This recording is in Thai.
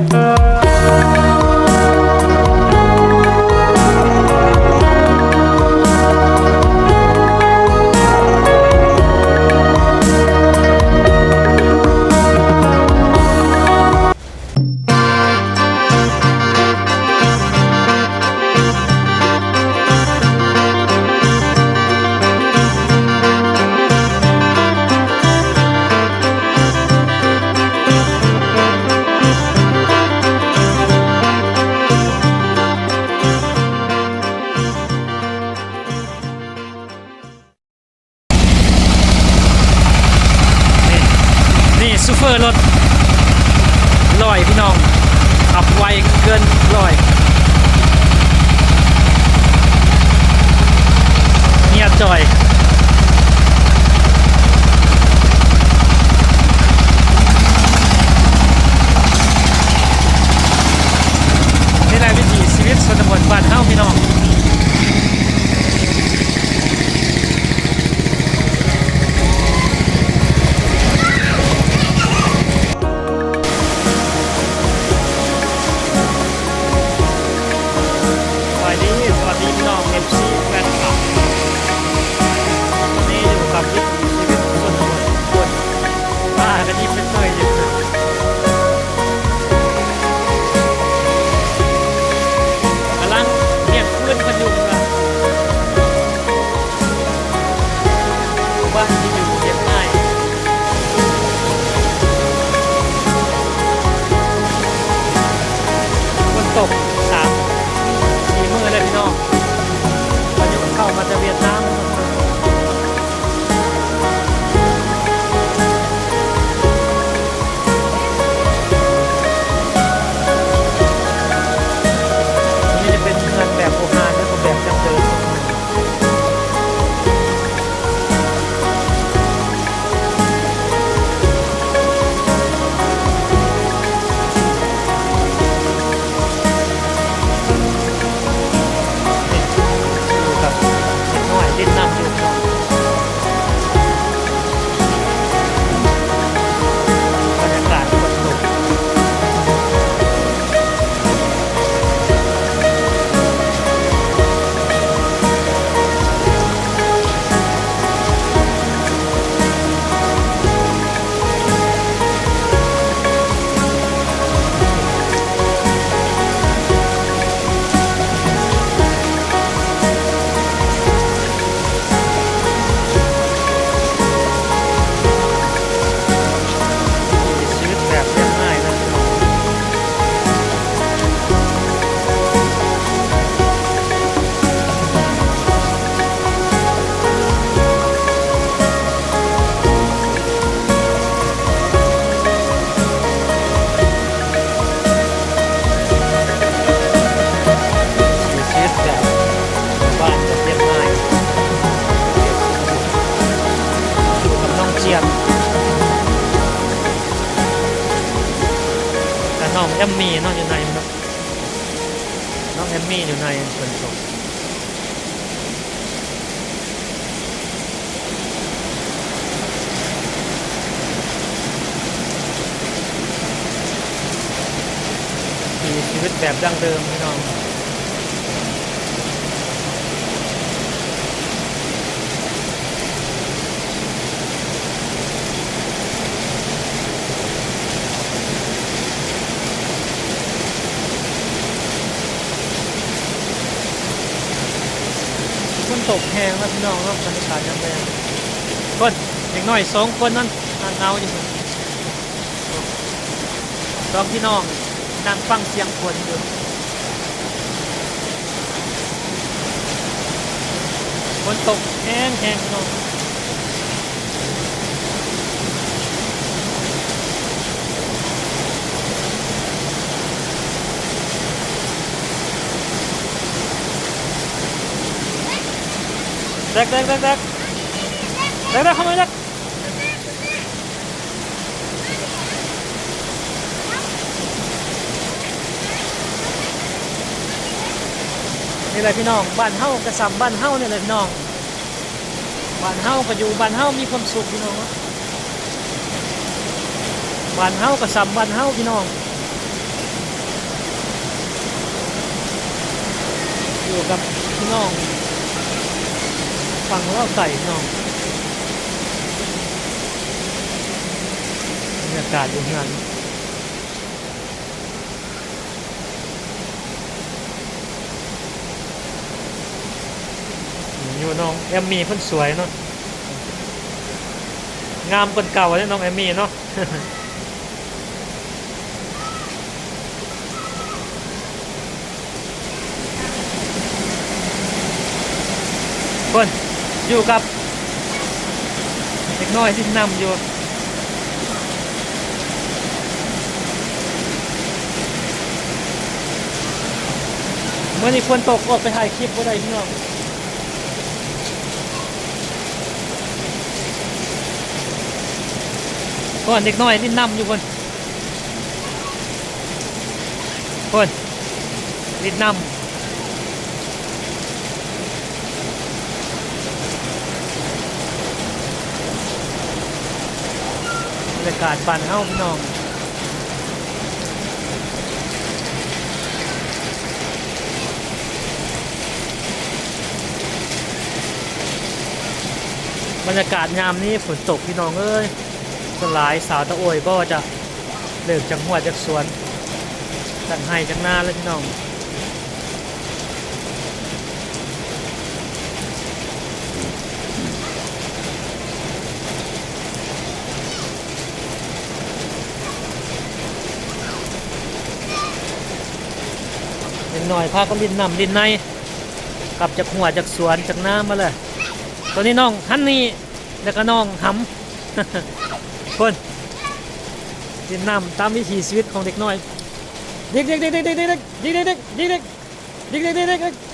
นี่ ซูเฟอร์รถลอยพี่น้องขับไวเกินลอยเงียบจ่อย ส มี่น้องอยู่ในมั้งน้องแอมมี่อยู่ในคนชมมีชีวิตแบบดั้งเดิมพี่น้อง ตกแห้งแล้วพี่น้องเนาะบรรยากาศยังแรงคนอย่างน้อยสองคนนั่นนั่งเงาอยู่สองพี่น้องนั่งฟังเสียงฝนอยู่ฝนตกแห้งแห้งพี่น้อง แดกเด็กเด็กเด็กเด็กเด็กเข้ามาเด็กนี่แหละพี่น้องบ้านเฮากระซำบ้านเฮาเนี่ยแหละพี่น้องบ้านเฮาก็อยู่บ้านเฮามีความสุขพี่น้องบ้านเฮากระซำบ้านเฮาพี่น้องอยู่กับพี่น้อง ฟังเล่าไก่พี่น้องบรรยากาศอยู่งานอยู่น้องแอมมี่เพิ่นสวยเนาะงามคนเก่าเลยน้องแอมมี่เนาะคน อยู่กับเด็กน้อยที่นำอยู่เมื่อนี้ควรตกออกไปถ่ายคลิปบ่ได้พี่น้องก่อนเด็กน้อยที่นำอยู่คนคนลิดนำ บรรยากาศบ้านเฮาพี่น้องบรรยากาศยามนี้ฝนตกพี่น้องเอ้ยสลายสาวตะโอยก็จะเลิกจากหัวจากสวนจากไห้จากนาแล้วพี่น้อง น้อยพาก็ลินน้ำลินในกลับจากหัวจากสวนจากน้ำมาเลยตอนนี้น้องฮันนี่แล้วก็น้องหำคนลินน้ำตามวิถีชีวิตของเด็กน้อยเด็กเด็กเด็กเด็กเด็กเด็กเด็กเด็กเด็กเด็กเด็กเด็กเด็กเด็ก